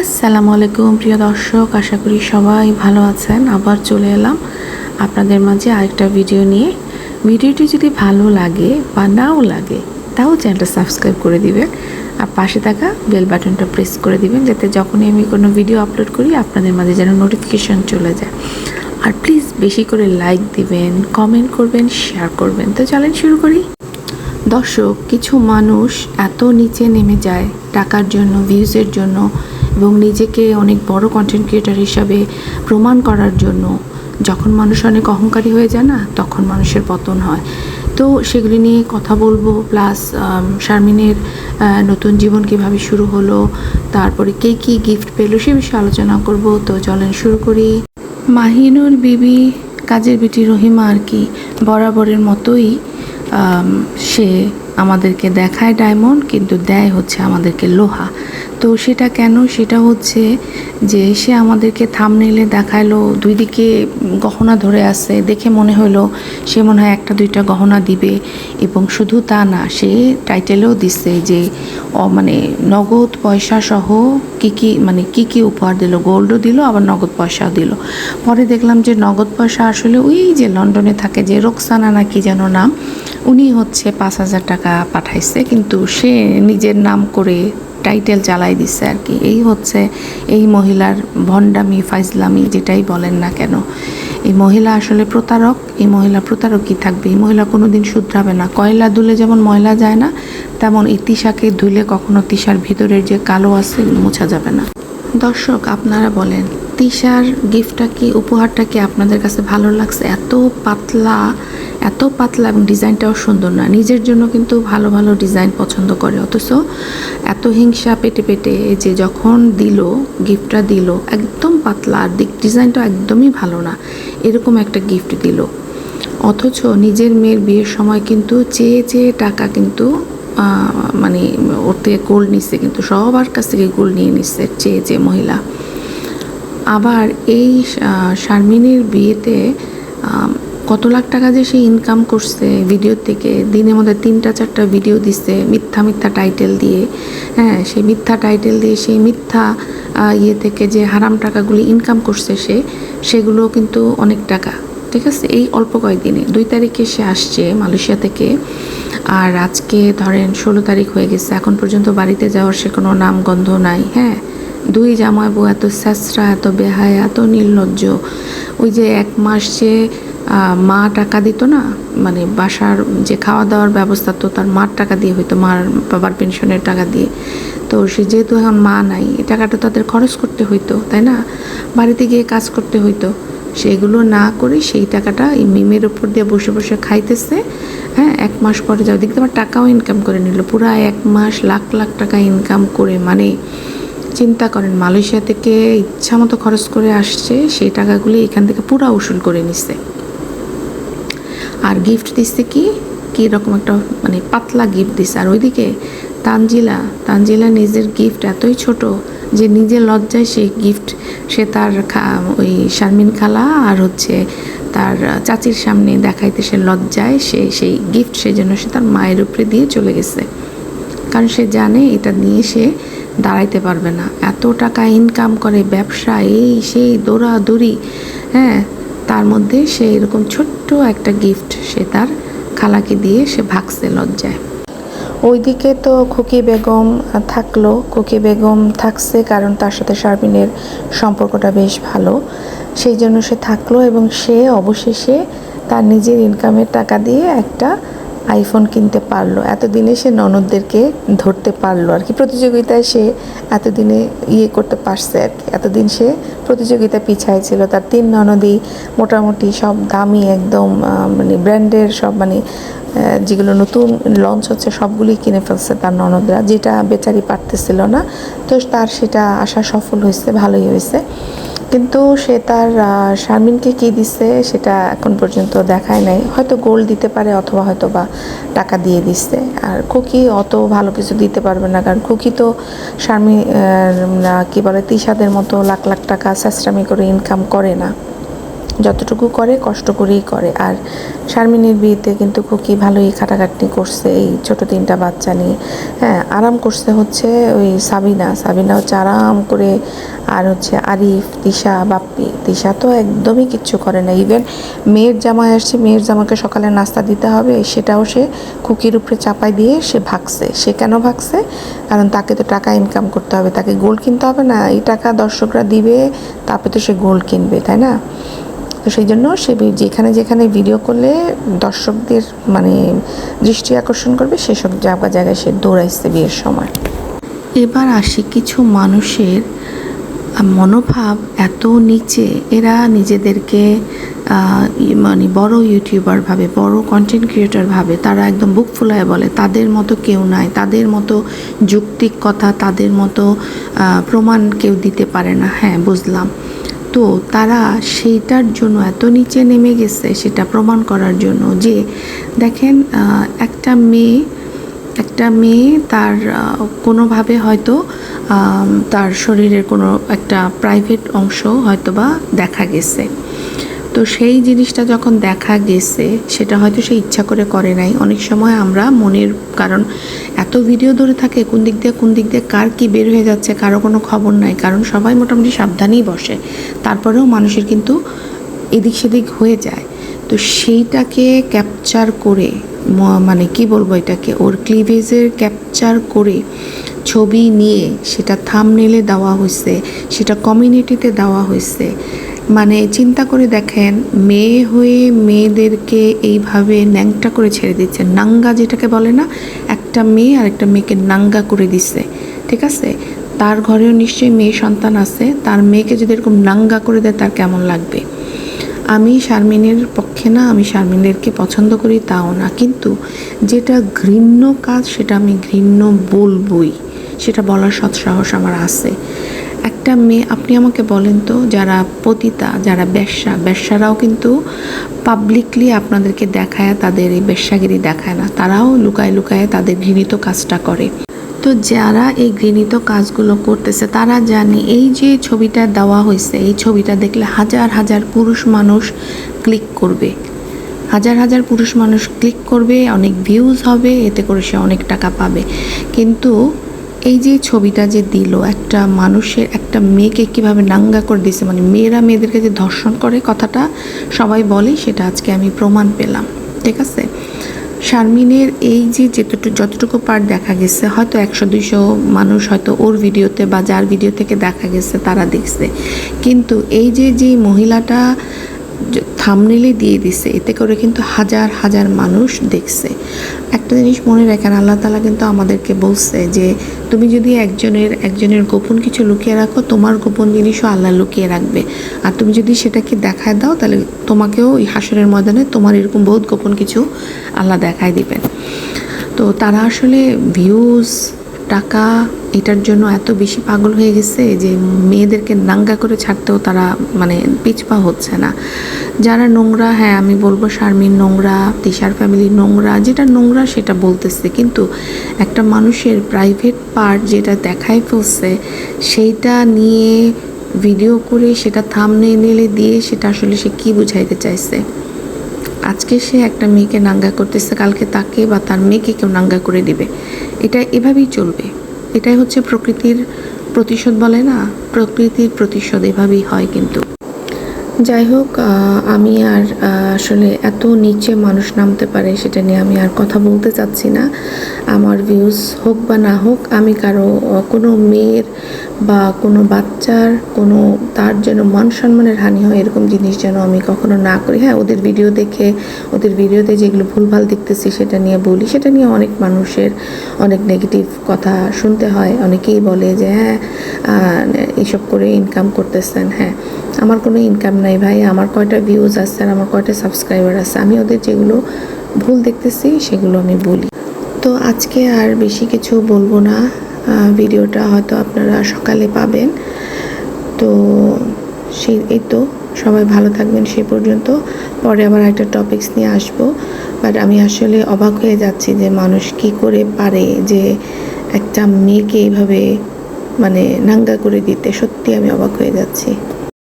আসসালামু আলাইকুম, প্রিয় দর্শক, আশা করি সবাই ভালো আছেন। আবার চলে এলাম আপনাদের মাঝে আরেকটা ভিডিও নিয়ে। ভিডিওটি যদি ভালো লাগে বা নাও লাগে, তাও চ্যানেলটা সাবস্ক্রাইব করে দিবেন আর পাশে থাকা বেল বাটনটা প্রেস করে দিবেন, যাতে যখনই আমি কোনো ভিডিও আপলোড করি, আপনাদের মাঝে যেন নোটিফিকেশন চলে যায়। আর প্লিজ বেশি করে লাইক দিবেন কমেন্ট করবেন শেয়ার করবেন। তো চলেন শুরু করি। দর্শক, কিছু মানুষ এত নিচে নেমে যায় টাকার জন্য ভিউজের জন্য এবং নিজেকে অনেক বড় কন্টেন্ট ক্রিয়েটার হিসাবে প্রমাণ করার জন্য যখন মানুষ অনেক অহংকারী হয়ে যায় না, তখন মানুষের পতন হয়। তো সেগুলি নিয়ে কথা বলব প্লাস শারমিনের নতুন জীবন কীভাবে শুরু হলো, তারপরে কে কী গিফট পেল সে বিষয়ে আলোচনা করব। তো চলেন শুরু করি। মাহিনুর বিবি কাজের বিটি রহিমা আর কি বরাবরের মতোই সে আমাদেরকে দেখায় ডায়মন্ড, কিন্তু দেয় হচ্ছে আমাদেরকে লোহা। তো সেটা কেন? সেটা হচ্ছে যে সে আমাদেরকে থামনেলে দেখাল দুই দিকে গহনা ধরে আছে। দেখে মনে হলো সে মনে হয় একটা দুইটা গহনা দিবে এবং শুধু তা না, সে টাইটেলেও দিচ্ছে যে মানে নগদ পয়সা সহ কি কি মানে কি কি উপহার দিল গোল্ডও দিল, আবার নগদ পয়সাও দিল। পরে দেখলাম যে নগদ পয়সা আসলে ওই যে লন্ডনে থাকে যে রোকসানা না কি যেন নাম, উনি হচ্ছে পাঁচ হাজার টাকা পাঠাইছে, কিন্তু সে নিজের নাম করে টাইটেল চালাই দিচ্ছে আর কি। এই হচ্ছে এই মহিলার ভণ্ডামি, ফাইজলামি, যেটাই বলেন না কেন। এই মহিলা আসলে প্রতারক, এই মহিলা প্রতারকই থাকবে। এই মহিলা কোনো দিন শুধরাবে না। কয়লা দুলে যেমন ময়লা যায় না, তেমন এই তিশাকে ধুলে কখনো তিশার ভিতরের যে কালো আছে মোছা যাবে না। দর্শক, আপনারা বলেন, তিশার গিফটটা কি, উপহারটা কি আপনাদের কাছে ভালো লাগছে? এত পাতলা এত পাতলা এবং ডিজাইনটাও সুন্দর না। নিজের জন্য কিন্তু ভালো ভালো ডিজাইন পছন্দ করে। অথচ এত হিংসা পেটে পেটে যে যখন দিল, গিফটটা দিল, একদম পাতলা। আর দিক ডিজাইনটা একদমই ভালো না। এরকম একটা গিফট দিল। অথচ নিজের মেয়ের বিয়ের সময় কিন্তু চেয়ে চেয়ে টাকা কিন্তু মানে ওর থেকে গোল্ড নিচ্ছে কিন্তু, সবার কাছ থেকে গোল্ড নিয়ে নিচ্ছে চেয়ে চেয়ে মহিলা। আবার এই শারমিনের বিয়েতে কত লাখ টাকা যে সে ইনকাম করছে ভিডিও থেকে দিনের মধ্যে তিনটা, চারটা ভিডিও দিচ্ছে মিথ্যা মিথ্যা টাইটেল দিয়ে। হ্যাঁ সেই মিথ্যা টাইটেল দিয়ে সেই মিথ্যা ইয়ে থেকে যে হারাম টাকাগুলি ইনকাম করছে সে সেগুলো কিন্তু অনেক টাকা। ঠিক আছে? এই অল্প কয়েকদিনে। দুই তারিখে সে আসছে মালয়েশিয়া থেকে। আর আজকে ধরেন ষোলো তারিখ হয়ে গেছে। এখন পর্যন্ত বাড়িতে যাওয়ার সে কোনো নাম, গন্ধ নাই। হ্যাঁ দুই জামাই বউ এত স্যাঁচরা এত বেহায়া, এত নির্লজ্জ। ওই যে এক মাস যে মা টাকা দিত না মানে বাসার যে খাওয়া দাওয়ার ব্যবস্থা তো তার মার টাকা দিয়ে হইতো, মার বাবার পেনশনের টাকা দিয়ে। তো সে যেহেতু এখন মা নাই, এই টাকাটা তাদের খরচ করতে হইতো, তাই না? বাড়িতে গিয়ে কাজ করতে হইতো। সেগুলো না করে সেই টাকাটা এই মিমের উপর দিয়ে বসে বসে খাইতেছে হ্যাঁ এক মাস পরে যাও। দেখতে আমার টাকাও ইনকাম করে নিল, পুরো এক মাস লাখ লাখ টাকা ইনকাম করে মানে চিন্তা করেন, মালয়েশিয়া থেকে ইচ্ছা মতো খরচ করে আসছে, সেই টাকাগুলি এখান থেকে পুরা উসুল করে নিচ্ছে আর গিফট দিচ্ছে কি? কী রকম একটা মানে পাতলা গিফট দিচ্ছে আর ওইদিকে তানজিলা তানজিলা নিজের গিফট এতই ছোট যে নিজে লজ্জায় সেই গিফট সে তার ওই শারমিন খালা আর হচ্ছে তার চাচির সামনে দেখাইতে সে লজ্জায় সে সেই গিফট সে সেজন্য সে তার মায়ের উপরে দিয়ে চলে গেছে। কারণ সে জানে এটা নিয়ে সে দাঁড়াইতে পারবে না। এত টাকা ইনকাম করে ব্যবসা এই সেই দৌড়াদৌড়ি হ্যাঁ? তার মধ্যে সে এরকম ছোট্ট একটা গিফট সে তার খালাকে দিয়ে সে ভাগছে লজ্জায়। ওইদিকে তো খুকি বেগম থাকল। খুকি বেগম থাকছে কারণ তার সাথে শারমিনের সম্পর্কটা বেশ ভালো। সেই জন্য সে থাকল এবং সে অবশেষে তার নিজের ইনকামের টাকা দিয়ে একটা আইফোন কিনতে পারল, এতদিনে সে ননদদেরকে ধরতে পারল আর কি। প্রতিযোগিতায় সে এতদিনে ইয়ে করতে পারছে আর কি। এতদিন সে প্রতিযোগিতা পিছায় ছিল, তার তিন ননদই মোটামুটি সব দামি একদম মানে ব্র্যান্ডের সব মানে যেগুলো নতুন লঞ্চ হচ্ছে সবগুলোই কিনে ফেলছে তার ননদরা, যেটা বেচারি পারতেছিল না। তো তার সেটা আশা সফল হয়েছে, ভালোই হয়েছে। কিন্তু সে তার শারমিনকে কি দিছে সেটা এখন পর্যন্ত দেখায় নাই। হয়তো গোল দিতে পারে অথবা হয়তো বা টাকা দিয়ে দিচ্ছে আর খুকি অত ভালো কিছু দিতে পারবে না, কারণ খুকি তো শারমিন কী কি বলে, তিশাদের মতো লাখ লাখ টাকা সাশ্রামি করে ইনকাম করে না। যতটুকু করে, কষ্ট করেই করে। আর শারমিনের বিয়েতে কিন্তু খুকি ভালোই খাটাখাটনি করছে, এই ছোট তিনটা বাচ্চা নিয়ে। হ্যাঁ আরাম করছে হচ্ছে ওই সাবিনা। সাবিনা হচ্ছে আরাম করে, আর হচ্ছে আরিফ, তিশা, বাপ্পি। তিশা তো একদমই কিচ্ছু করে না। ইভেন মেয়ের জামাই আসছে, মেয়ের জামাকে সকালে নাস্তা দিতে হবে, সেটাও সে খুকির উপরে চাপাই দিয়ে সে ভাগছে। সে কেন ভাগছে? কারণ তাকে তো টাকা ইনকাম করতে হবে। তাকে গোল কিনতে হবে না। এই টাকা দর্শকরা দিবে, তারপরে তো সে গোল কিনবে, তাই না? তো সেই জন্য সে যেখানে যেখানে ভিডিও করলে দর্শকদের মানে দৃষ্টি আকর্ষণ করবে, সেসব জায়গা জায়গায় সে দৌড়াইছে বিয়ের সময়। এবার আসি কিছু মানুষের মনোভাব এত নিচে, এরা নিজেদেরকে মানে বড় ইউটিউবার ভাবে, বড় কন্টেন্ট ক্রিয়েটর ভাবে, তারা একদম বুক ফুলায় বলে, তাদের মতো কেউ নাই, তাদের মতো যৌক্তিক কথা, তাদের মতো প্রমাণ কেউ দিতে পারে না। হ্যাঁ বুঝলাম। তো তারা সেইটার জন্য এত নিচে নেমে গেছে সেটা প্রমাণ করার জন্য যে, দেখেন একটা মেয়ে একটা মেয়ে তার কোনোভাবে হয়তো তার শরীরের কোনো একটা প্রাইভেট অংশ হয়তো বা দেখা গেছে। তো সেই জিনিসটা যখন দেখা গেছে, সেটা হয়তো সে ইচ্ছা করে করে নাই। অনেক সময় আমরা মনের, কারণ এত ভিডিও ধরে থাকে কোন দিক দিয়ে, কোন দিক দিয়ে, কার কি বের হয়ে যাচ্ছে, কারও কোনো খবর নাই। কারণ সবাই মোটামুটি সাবধানেই বসে। তারপরেও মানুষের কিন্তু এদিক সেদিক হয়ে যায়। তো সেইটাকে ক্যাপচার করে মানে কি বলব এটাকে, ওর ক্লিভেজের ক্যাপচার করে ছবি নিয়ে সেটা থাম থামনেলে দেওয়া হয়েছে সেটা কমিউনিটিতে দেওয়া হয়েছে মানে চিন্তা করে দেখেন, মেয়ে হয়ে মেয়েদেরকে এইভাবে ন্যাংটা করে ছেড়ে দিচ্ছে। নাঙ্গা যেটাকে বলে না, একটা মেয়ে আর একটা মেয়েকে নাঙ্গা করে দিচ্ছে, ঠিক আছে? তার ঘরেও নিশ্চয়ই মেয়ে সন্তান আছে, তার মেয়েকে যদি এরকম নাঙ্গা করে দেয়, তার কেমন লাগবে? আমি শারমিনের পক্ষে না, আমি শারমিনেরকে পছন্দ করি, তাও না। কিন্তু যেটা ঘৃণ্য কাজ, সেটা আমি ঘৃণ্য বলবই। সেটা বলার সৎসাহস আমার আছে। একটা মেয়ে, আপনি আমাকে বলেন তো, যারা পতিতা, যারা ব্যবসা, ব্যবসারাও কিন্তু পাবলিকলি আপনাদেরকে দেখায়, তাদের এই ব্যবসাগিরি দেখায় না। তারাও লুকায় লুকায় তাদের ঘৃণিত কাজটা করে। তো যারা এই ঘৃণিত কাজগুলো করতেছে, তারা জানে এই যে ছবিটা দেওয়া হয়েছে, এই ছবিটা দেখলে হাজার হাজার পুরুষ মানুষ ক্লিক করবে। হাজার হাজার পুরুষ মানুষ ক্লিক করবে, অনেক ভিউজ হবে, এতে করে সে অনেক টাকা পাবে। কিন্তু এই যে ছবিটা যে দিল, একটা মানুষের, একটা মেয়েকে কীভাবে নাঙ্গা করে দিছে মানে মেয়েরা মেয়েদেরকে যে ধর্ষণ করে কথাটা সবাই বলে, সেটা আজকে আমি প্রমাণ পেলাম, ঠিক আছে? শারমিনের এই যে যেতটুকু, যতটুকু পার্ট দেখা গেছে, হয়তো একশো দুইশো মানুষ হয়তো ওর ভিডিওতে বা যার ভিডিও থেকে দেখা গেছে, তারা দেখছে। কিন্তু এই যে যে মহিলাটা থামনেলে দিয়ে দিছে। এতে করে কিন্তু হাজার হাজার মানুষ দেখছে। একটা জিনিস মনে রাখেন, আল্লাহ তালা কিন্তু আমাদেরকে বলছে যে, তুমি যদি একজনের একজনের গোপন কিছু লুকিয়ে রাখো, তোমার গোপন জিনিসও আল্লাহ লুকিয়ে রাখবে। আর তুমি যদি সেটাকে দেখায় দাও, তাহলে তোমাকেও ওই হাসরের ময়দানে তোমার এরকম বহুত গোপন কিছু আল্লাহ দেখায় দিবেন। তো তারা আসলে ভিউজ টাকা এটার জন্য এত বেশি পাগল হয়ে গেছে যে মেয়েদেরকে নাঙ্গা করে ছাড়তেও তারা মানে পিছপা হচ্ছে না। যারা নোংরা হ্যাঁ আমি বলব শারমিন নোংরা, তিশার ফ্যামিলি নোংরা, যেটা নোংরা সেটা বলতেছে। কিন্তু একটা মানুষের প্রাইভেট পার্ট যেটা দেখাই ফেলছে, সেইটা নিয়ে ভিডিও করে, সেটা থামনে নিলে দিয়ে সেটা আসলে সে কী বুঝাইতে চাইছে? আজকে সে একটা মেয়েকে নাঙ্গা করতেছে, কালকে তাকে বা তার মেয়েকে কেউ নাঙ্গা করে দিবে। এটা এভাবেই চলবে। এটাই হচ্ছে প্রকৃতির প্রতিশোধ বলে না? প্রকৃতির প্রতিশোধ এভাবেই হয় কিন্তু। যাই হোক আমি আর আসলে এত নিচে মানুষ নামতে পারে সেটা নিয়ে আমি আর কথা বলতে চাচ্ছি না। আমার ভিউজ হোক বা না হোক, আমি কারও কোনো মেয়ের বা কোনো বাচ্চার, কোনো তার যেন মান সম্মানের হানি হয় এরকম জিনিস যেন আমি কখনো না করি। হ্যাঁ ওদের ভিডিও দেখে, ওদের ভিডিওতে যেগুলো ভুলভাল দেখতেছি সেটা নিয়ে বলি, সেটা নিয়ে অনেক মানুষের অনেক নেগেটিভ কথা শুনতে হয়। অনেকেই বলে যে হ্যাঁ এইসব করে ইনকাম করতেছেন। হ্যাঁ আমার কোনো ইনকাম নাই ভাই, আমার কয়টা ভিউজ আছে আর আমার কয়টা সাবস্ক্রাইবার আছে, আমি ওদের যেগুলো ভুল দেখতেছি সেগুলো আমি বলি। তো আজকে আর বেশি কিছু বলব না ভিডিওটা হয়তো আপনারা সকালে পাবেন। তো সেই, এই তো, সবাই ভালো থাকবেন সে পর্যন্ত। পরে আবার একটা টপিকস নিয়ে আসব। বাট আমি আসলে অবাক হয়ে যাচ্ছি যে মানুষ কি করে পারে যে একটা মেয়েকে এইভাবে মানে নাঙ্গা করে দিতে, সত্যি আমি অবাক হয়ে যাচ্ছি।